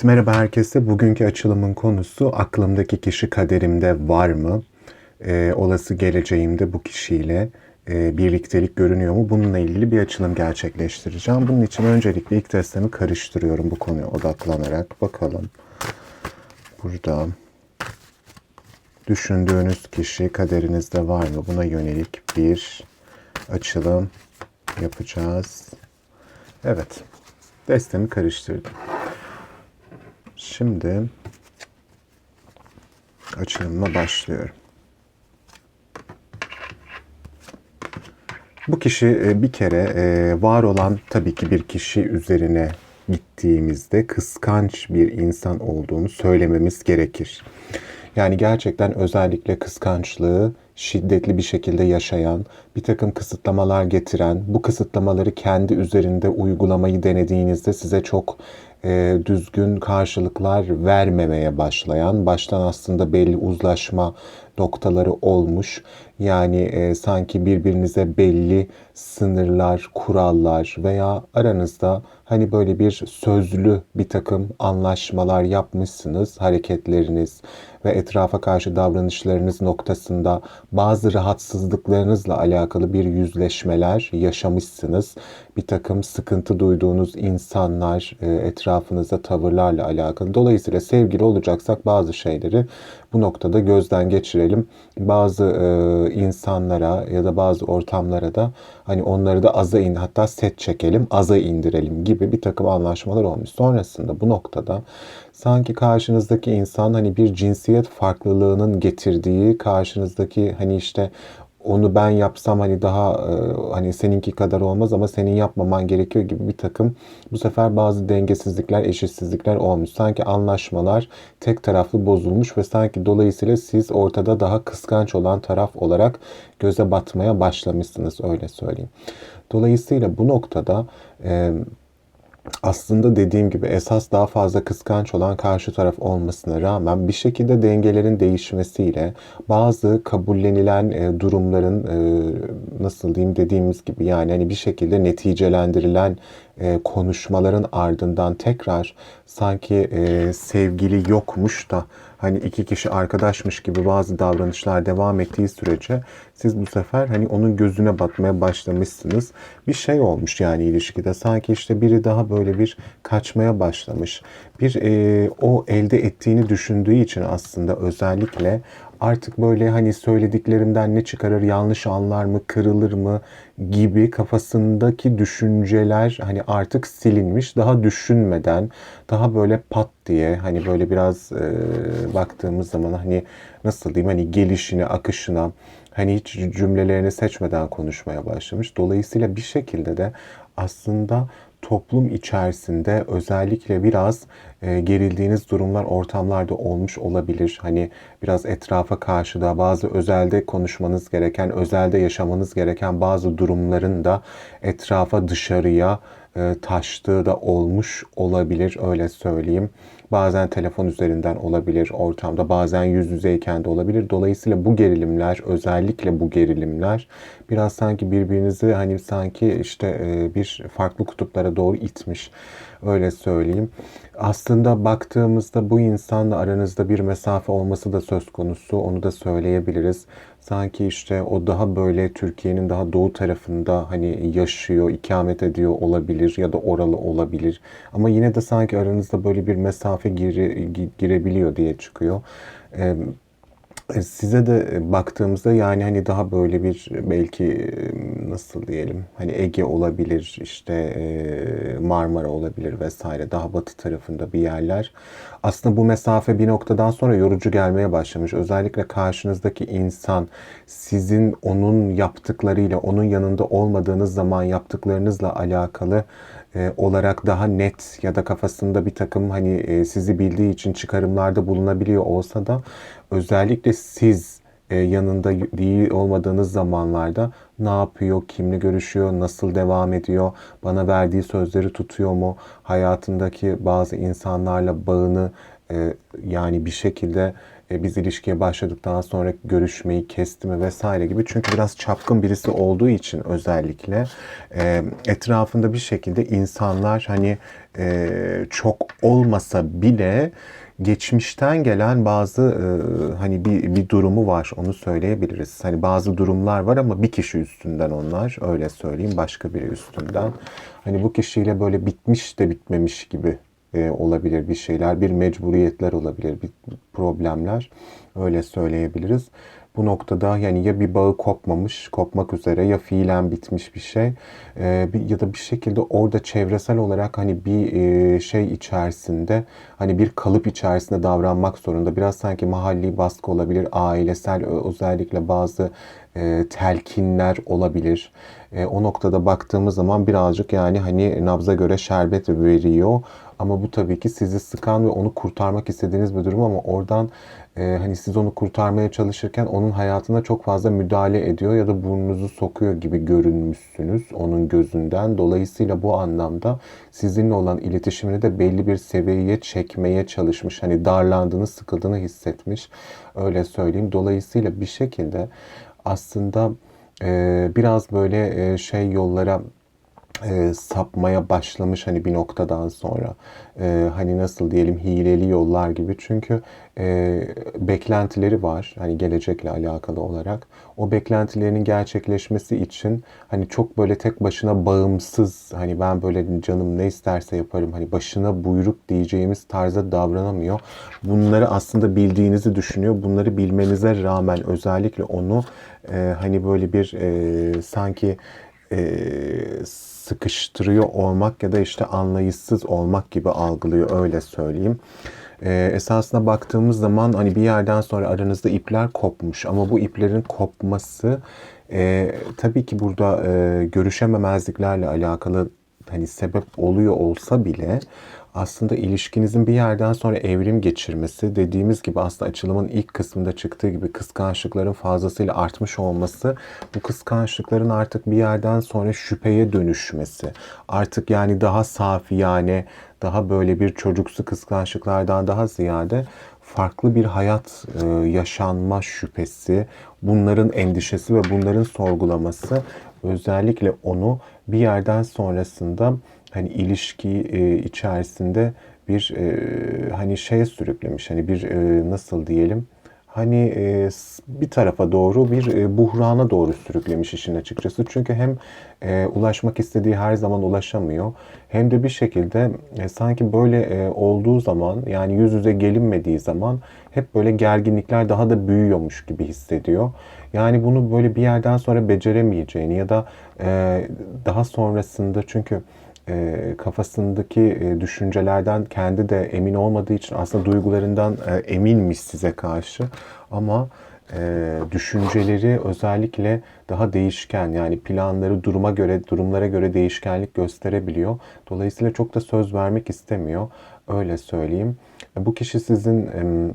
Evet merhaba herkese. Bugünkü açılımın konusu aklımdaki kişi kaderimde var mı? Ee, olası geleceğimde bu kişiyle e, birliktelik görünüyor mu? Bununla ilgili bir açılım gerçekleştireceğim. Bunun için öncelikle ilk testimi karıştırıyorum bu konuya odaklanarak. Bakalım. Burada düşündüğünüz kişi kaderinizde var mı? Buna yönelik bir açılım yapacağız. Evet. Destemi karıştırdım. Şimdi açılımla başlıyorum. Bu kişi e, bir kere e, var olan tabii ki bir kişi üzerine gittiğimizde kıskanç bir insan olduğunu söylememiz gerekir. Yani gerçekten özellikle kıskançlığı şiddetli bir şekilde yaşayan, bir takım kısıtlamalar getiren, bu kısıtlamaları kendi üzerinde uygulamayı denediğinizde size çok e, düzgün karşılıklar vermemeye başlayan, baştan aslında belli uzlaşma noktaları olmuş. Yani e, sanki birbirinize belli sınırlar, kurallar veya aranızda hani böyle bir sözlü bir takım anlaşmalar yapmışsınız. Hareketleriniz ve etrafa karşı davranışlarınız noktasında bazı rahatsızlıklarınızla alakalı bir yüzleşmeler yaşamışsınız. Bir takım sıkıntı duyduğunuz insanlar, e, etrafınızda tavırlarla alakalı. Dolayısıyla sevgili olacaksak bazı şeyleri bu noktada gözden geçirelim. Bazı e, insanlara ya da bazı ortamlara da hani onları da aza in hatta set çekelim, aza indirelim gibi bir takım anlaşmalar olmuş. Sonrasında bu noktada sanki karşınızdaki insan hani bir cinsiyet farklılığının getirdiği karşınızdaki hani işte onu ben yapsam hani daha e, hani seninki kadar olmaz ama senin yapmaman gerekiyor gibi bir takım bu sefer bazı dengesizlikler, eşitsizlikler olmuş. Sanki anlaşmalar tek taraflı bozulmuş ve sanki dolayısıyla siz ortada daha kıskanç olan taraf olarak göze batmaya başlamışsınız öyle söyleyeyim. Dolayısıyla bu noktada e, aslında dediğim gibi esas daha fazla kıskanç olan karşı taraf olmasına rağmen bir şekilde dengelerin değişmesiyle bazı kabullenilen e, durumların e, nasıl diyeyim dediğimiz gibi yani hani bir şekilde neticelendirilen e, konuşmaların ardından tekrar sanki e, sevgili yokmuş da hani iki kişi arkadaşmış gibi bazı davranışlar devam ettiği sürece siz bu sefer hani onun gözüne batmaya başlamışsınız. Bir şey olmuş yani ilişkide sanki işte biri daha böyle bir kaçmaya başlamış. Bir e, o elde ettiğini düşündüğü için aslında özellikle artık böyle hani söylediklerimden ne çıkarır, yanlış anlar mı, kırılır mı gibi kafasındaki düşünceler hani artık silinmiş. Daha düşünmeden, daha böyle pat diye hani böyle biraz e, baktığımız zaman hani nasıl diyeyim hani gelişine, akışına hani hiç cümlelerini seçmeden konuşmaya başlamış. Dolayısıyla bir şekilde de aslında toplum içerisinde özellikle biraz e, gerildiğiniz durumlar ortamlarda olmuş olabilir. Hani biraz etrafa karşı da bazı özelde konuşmanız gereken, özelde yaşamanız gereken bazı durumların da etrafa dışarıya e, taştığı da olmuş olabilir öyle söyleyeyim. Bazen telefon üzerinden olabilir ortamda, bazen yüz yüzeyken de olabilir. Dolayısıyla bu gerilimler, özellikle bu gerilimler biraz sanki birbirinizi hani sanki işte e, bir farklı kutuplara doğru itmiş. Öyle söyleyeyim. Aslında baktığımızda bu insanla aranızda bir mesafe olması da söz konusu. Onu da söyleyebiliriz. Sanki işte o daha böyle Türkiye'nin daha doğu tarafında hani yaşıyor, ikamet ediyor olabilir ya da oralı olabilir. Ama yine de sanki aranızda böyle bir mesafe gire, girebiliyor diye çıkıyor. E, size de e, baktığımızda yani hani daha böyle bir belki e, nasıl diyelim hani Ege olabilir işte Marmara olabilir vesaire daha batı tarafında bir yerler. Aslında bu mesafe bir noktadan sonra yorucu gelmeye başlamış. Özellikle karşınızdaki insan sizin onun yaptıklarıyla onun yanında olmadığınız zaman yaptıklarınızla alakalı e, olarak daha net ya da kafasında bir takım hani e, sizi bildiği için çıkarımlarda bulunabiliyor olsa da özellikle siz e, yanında değil olmadığınız zamanlarda ne yapıyor, kimle görüşüyor, nasıl devam ediyor, bana verdiği sözleri tutuyor mu, hayatındaki bazı insanlarla bağını e, yani bir şekilde e, biz ilişkiye başladıktan sonra görüşmeyi kesti mi vesaire gibi. Çünkü biraz çapkın birisi olduğu için özellikle e, etrafında bir şekilde insanlar hani e, çok olmasa bile geçmişten gelen bazı hani bir bir durumu var onu söyleyebiliriz. Hani bazı durumlar var ama bir kişi üstünden onlar öyle söyleyeyim başka biri üstünden. Hani bu kişiyle böyle bitmiş de bitmemiş gibi e, olabilir bir şeyler, bir mecburiyetler olabilir, bir problemler öyle söyleyebiliriz. Bu noktada yani ya bir bağı kopmamış, kopmak üzere ya fiilen bitmiş bir şey e, bir, ya da bir şekilde orada çevresel olarak hani bir e, şey içerisinde hani bir kalıp içerisinde davranmak zorunda. Biraz sanki mahalli baskı olabilir, ailesel özellikle bazı e, telkinler olabilir. E, o noktada baktığımız zaman birazcık yani hani nabza göre şerbet veriyor. Ama bu tabii ki sizi sıkan ve onu kurtarmak istediğiniz bir durum ama oradan e, hani siz onu kurtarmaya çalışırken onun hayatına çok fazla müdahale ediyor ya da burnunuzu sokuyor gibi görünmüşsünüz onun gözünden. Dolayısıyla bu anlamda sizinle olan iletişimini de belli bir seviyeye çekmeye çalışmış. Hani darlandığını, sıkıldığını hissetmiş. Öyle söyleyeyim. Dolayısıyla bir şekilde aslında e, biraz böyle e, şey yollara e, sapmaya başlamış hani bir noktadan sonra. E, hani nasıl diyelim hileli yollar gibi. Çünkü e, beklentileri var hani gelecekle alakalı olarak. O beklentilerinin gerçekleşmesi için hani çok böyle tek başına bağımsız hani ben böyle canım ne isterse yaparım hani başına buyruk diyeceğimiz tarzda davranamıyor. Bunları aslında bildiğinizi düşünüyor. Bunları bilmenize rağmen özellikle onu e, hani böyle bir e, sanki e, sıkıştırıyor olmak ya da işte anlayışsız olmak gibi algılıyor öyle söyleyeyim. Ee, esasına baktığımız zaman hani bir yerden sonra aranızda ipler kopmuş ama bu iplerin kopması e, tabii ki burada e, görüşememezliklerle alakalı hani sebep oluyor olsa bile aslında ilişkinizin bir yerden sonra evrim geçirmesi, dediğimiz gibi aslında açılımın ilk kısmında çıktığı gibi kıskançlıkların fazlasıyla artmış olması, bu kıskançlıkların artık bir yerden sonra şüpheye dönüşmesi, artık yani daha safi yani daha böyle bir çocuksu kıskançlıklardan daha ziyade farklı bir hayat e, yaşanma şüphesi, bunların endişesi ve bunların sorgulaması özellikle onu bir yerden sonrasında hani ilişki e, içerisinde bir e, hani şeye sürüklemiş. Hani bir e, nasıl diyelim? Hani e, bir tarafa doğru bir e, buhrana doğru sürüklemiş işin açıkçası. Çünkü hem e, ulaşmak istediği her zaman ulaşamıyor. Hem de bir şekilde e, sanki böyle e, olduğu zaman yani yüz yüze gelinmediği zaman hep böyle gerginlikler daha da büyüyormuş gibi hissediyor. Yani bunu böyle bir yerden sonra beceremeyeceğini ya da e, daha sonrasında çünkü e, kafasındaki e, düşüncelerden kendi de emin olmadığı için aslında duygularından e, eminmiş size karşı ama e, düşünceleri özellikle daha değişken yani planları duruma göre durumlara göre değişkenlik gösterebiliyor. Dolayısıyla çok da söz vermek istemiyor. Öyle söyleyeyim. Bu kişi sizin e,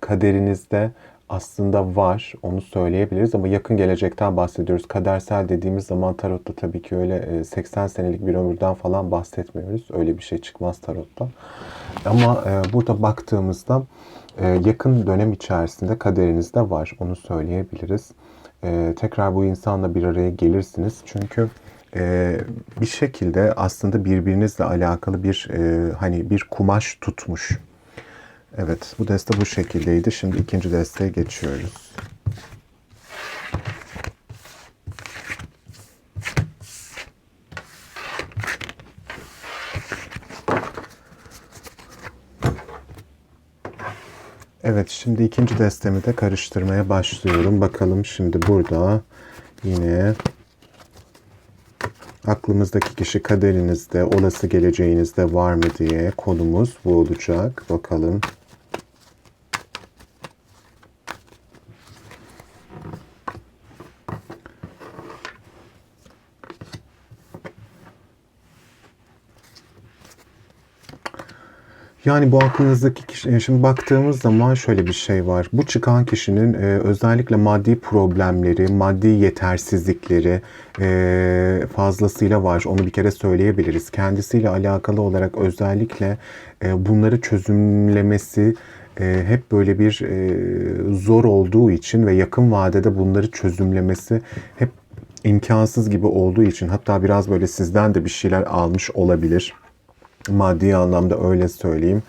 kaderinizde aslında var. Onu söyleyebiliriz ama yakın gelecekten bahsediyoruz. Kadersel dediğimiz zaman tarotta tabii ki öyle 80 e, senelik bir ömürden falan bahsetmiyoruz. Öyle bir şey çıkmaz tarotta. Ama e, burada baktığımızda e, yakın dönem içerisinde kaderinizde var. Onu söyleyebiliriz. Tekrar bu insanla bir araya gelirsiniz. Çünkü bir şekilde aslında birbirinizle alakalı bir hani bir kumaş tutmuş Evet, bu deste bu şekildeydi. Şimdi ikinci desteye geçiyoruz. Evet, şimdi ikinci destemi de karıştırmaya başlıyorum. Bakalım şimdi burada yine aklımızdaki kişi kaderinizde, olası geleceğinizde var mı diye konumuz bu olacak. Bakalım. Yani bu aklınızdaki kişi, şimdi baktığımız zaman şöyle bir şey var. Bu çıkan kişinin e, özellikle maddi problemleri, maddi yetersizlikleri e, fazlasıyla var. Onu bir kere söyleyebiliriz. Kendisiyle alakalı olarak özellikle e, bunları çözümlemesi e, hep böyle bir e, zor olduğu için ve yakın vadede bunları çözümlemesi hep imkansız gibi olduğu için hatta biraz böyle sizden de bir şeyler almış olabilir. Maddi anlamda öyle söyleyeyim.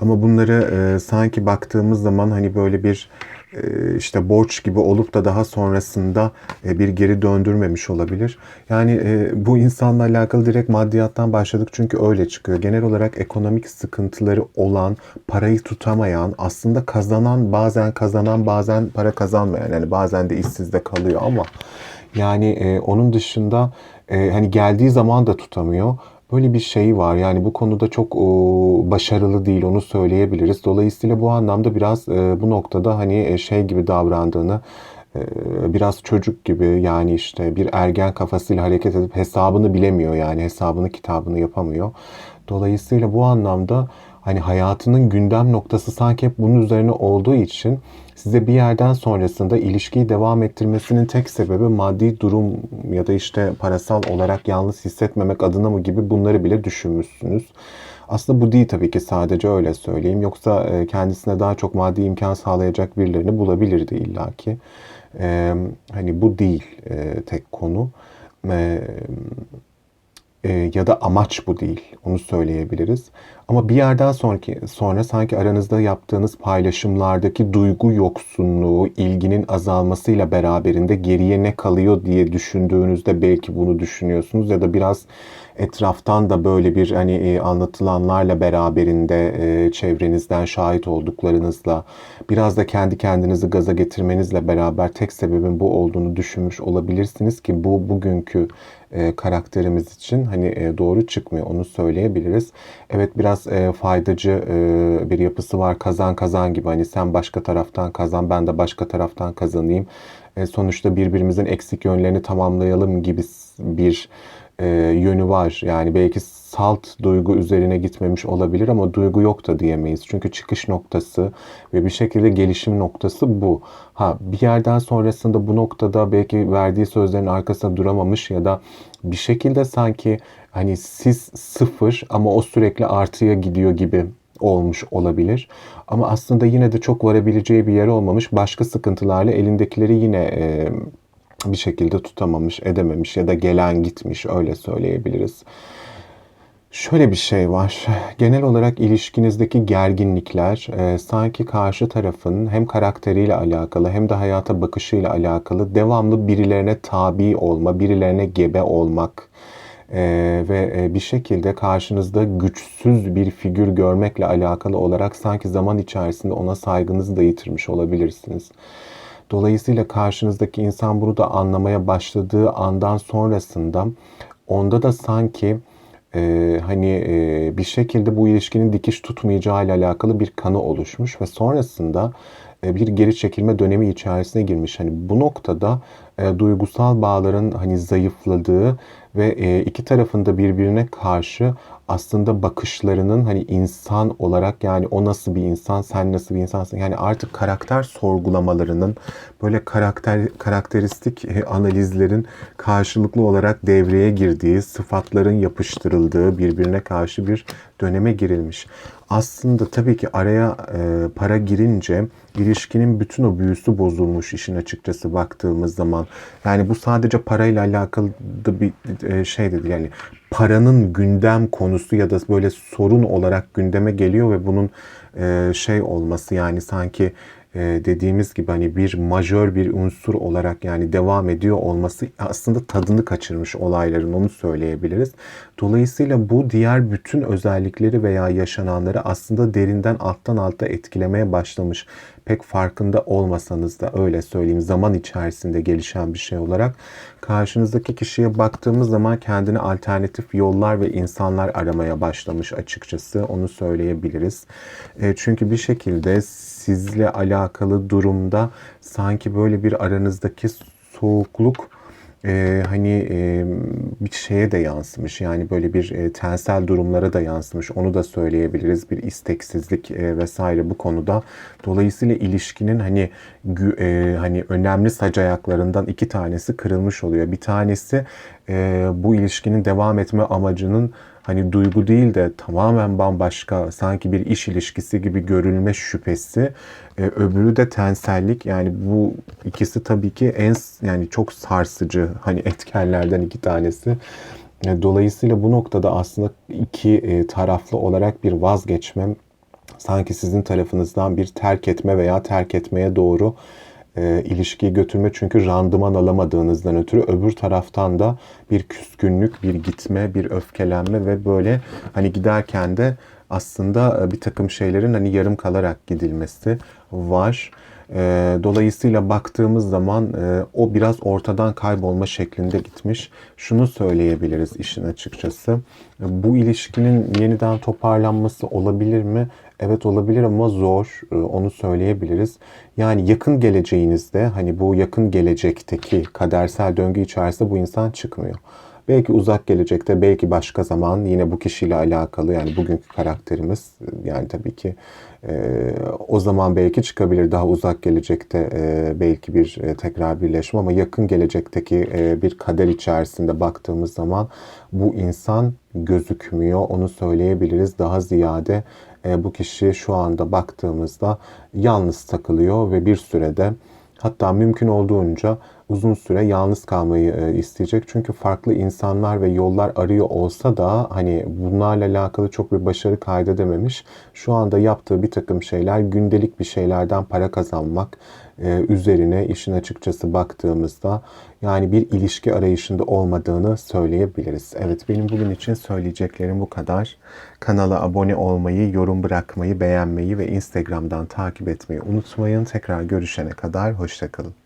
Ama bunları e, sanki baktığımız zaman hani böyle bir e, işte borç gibi olup da daha sonrasında e, bir geri döndürmemiş olabilir. Yani e, bu insanla alakalı direkt maddiyattan başladık çünkü öyle çıkıyor. Genel olarak ekonomik sıkıntıları olan, parayı tutamayan, aslında kazanan bazen kazanan bazen para kazanmayan yani bazen de işsiz de kalıyor ama yani onun dışında hani geldiği zaman da tutamıyor. Böyle bir şey var. Yani bu konuda çok başarılı değil onu söyleyebiliriz. Dolayısıyla bu anlamda biraz e, bu noktada hani e, şey gibi davrandığını e, biraz çocuk gibi yani işte bir ergen kafasıyla hareket edip hesabını bilemiyor yani hesabını kitabını yapamıyor. Dolayısıyla bu anlamda hani hayatının gündem noktası sanki hep bunun üzerine olduğu için size bir yerden sonrasında ilişkiyi devam ettirmesinin tek sebebi maddi durum ya da işte parasal olarak yalnız hissetmemek adına mı gibi bunları bile düşünmüşsünüz. Aslında bu değil tabii ki sadece öyle söyleyeyim. Yoksa e, kendisine daha çok maddi imkan sağlayacak birilerini bulabilirdi illaki. Ee, hani bu değil e, tek konu. Ee, e, ya da amaç bu değil. Onu söyleyebiliriz. Ama bir yerden sonraki sonra sanki aranızda yaptığınız paylaşımlardaki duygu yoksunluğu, ilginin azalmasıyla beraberinde geriye ne kalıyor diye düşündüğünüzde belki bunu düşünüyorsunuz ya da biraz etraftan da böyle bir hani e, anlatılanlarla beraberinde e, çevrenizden şahit olduklarınızla biraz da kendi kendinizi gaza getirmenizle beraber tek sebebin bu olduğunu düşünmüş olabilirsiniz ki bu bugünkü e, karakterimiz için hani doğru çıkmıyor onu söyleyebiliriz. Evet biraz e, faydacı e, bir yapısı var kazan kazan gibi hani sen başka taraftan kazan ben de başka taraftan kazanayım. E, sonuçta birbirimizin eksik yönlerini tamamlayalım gibi bir e, yönü var. Yani belki salt duygu üzerine gitmemiş olabilir ama duygu yok da diyemeyiz. Çünkü çıkış noktası ve bir şekilde gelişim noktası bu. Ha bir yerden sonrasında bu noktada belki verdiği sözlerin arkasında duramamış ya da bir şekilde sanki hani siz sıfır ama o sürekli artıya gidiyor gibi olmuş olabilir. Ama aslında yine de çok varabileceği bir yer olmamış. Başka sıkıntılarla elindekileri yine e, bir şekilde tutamamış, edememiş ya da gelen gitmiş öyle söyleyebiliriz. Şöyle bir şey var. Genel olarak ilişkinizdeki gerginlikler e, sanki karşı tarafın hem karakteriyle alakalı hem de hayata bakışıyla alakalı devamlı birilerine tabi olma, birilerine gebe olmak e, ve bir şekilde karşınızda güçsüz bir figür görmekle alakalı olarak sanki zaman içerisinde ona saygınızı da yitirmiş olabilirsiniz. Dolayısıyla karşınızdaki insan bunu da anlamaya başladığı andan sonrasında onda da sanki e, hani e, bir şekilde bu ilişkinin dikiş tutmayacağı ile alakalı bir kanı oluşmuş ve sonrasında e, bir geri çekilme dönemi içerisine girmiş. Hani bu noktada e, duygusal bağların hani zayıfladığı ve e, iki tarafında birbirine karşı aslında bakışlarının hani insan olarak yani o nasıl bir insan, sen nasıl bir insansın yani artık karakter sorgulamalarının böyle karakter karakteristik e, analizlerin karşılıklı olarak devreye girdiği, sıfatların yapıştırıldığı birbirine karşı bir döneme girilmiş. Aslında tabii ki araya e, para girince ilişkinin bütün o büyüsü bozulmuş işin açıkçası baktığımız zaman. Yani bu sadece parayla alakalı da bir e, şey dedi yani paranın gündem konusu ya da böyle sorun olarak gündeme geliyor ve bunun e, şey olması yani sanki dediğimiz gibi hani bir majör bir unsur olarak yani devam ediyor olması aslında tadını kaçırmış olayların onu söyleyebiliriz. Dolayısıyla bu diğer bütün özellikleri veya yaşananları aslında derinden alttan alta etkilemeye başlamış. Pek farkında olmasanız da öyle söyleyeyim zaman içerisinde gelişen bir şey olarak karşınızdaki kişiye baktığımız zaman kendine alternatif yollar ve insanlar aramaya başlamış açıkçası onu söyleyebiliriz. E, çünkü bir şekilde sizle alakalı durumda sanki böyle bir aranızdaki soğukluk e, hani e, bir şeye de yansımış. Yani böyle bir e, tensel durumlara da yansımış. Onu da söyleyebiliriz. Bir isteksizlik e, vesaire bu konuda. Dolayısıyla ilişkinin hani gü- e, hani önemli sac ayaklarından iki tanesi kırılmış oluyor. Bir tanesi e, bu ilişkinin devam etme amacının hani duygu değil de tamamen bambaşka sanki bir iş ilişkisi gibi görülme şüphesi. E, öbürü de tensellik. Yani bu ikisi tabii ki en yani çok sarsıcı hani etkenlerden iki tanesi. E, Dolayısıyla bu noktada aslında iki e, taraflı olarak bir vazgeçmem sanki sizin tarafınızdan bir terk etme veya terk etmeye doğru e, ilişkiyi götürme çünkü randıman alamadığınızdan ötürü öbür taraftan da bir küskünlük, bir gitme, bir öfkelenme ve böyle hani giderken de aslında e, bir takım şeylerin hani yarım kalarak gidilmesi var. E, dolayısıyla baktığımız zaman e, o biraz ortadan kaybolma şeklinde gitmiş. Şunu söyleyebiliriz işin açıkçası. E, Bu ilişkinin yeniden toparlanması olabilir mi? Evet olabilir ama zor. E, Onu söyleyebiliriz. Yani yakın geleceğinizde hani bu yakın gelecekteki kadersel döngü içerisinde bu insan çıkmıyor. Belki uzak gelecekte, belki başka zaman yine bu kişiyle alakalı yani bugünkü karakterimiz yani tabii ki e, o zaman belki çıkabilir daha uzak gelecekte e, belki bir e, tekrar birleşme ama yakın gelecekteki e, bir kader içerisinde baktığımız zaman bu insan gözükmüyor onu söyleyebiliriz daha ziyade e, bu kişi şu anda baktığımızda yalnız takılıyor ve bir sürede hatta mümkün olduğunca uzun süre yalnız kalmayı e, isteyecek. Çünkü farklı insanlar ve yollar arıyor olsa da hani bunlarla alakalı çok bir başarı kaydedememiş. Şu anda yaptığı bir takım şeyler gündelik bir şeylerden para kazanmak e, üzerine işin açıkçası baktığımızda yani bir ilişki arayışında olmadığını söyleyebiliriz. Evet benim bugün için söyleyeceklerim bu kadar. Kanala abone olmayı, yorum bırakmayı, beğenmeyi ve Instagram'dan takip etmeyi unutmayın. Tekrar görüşene kadar hoşçakalın.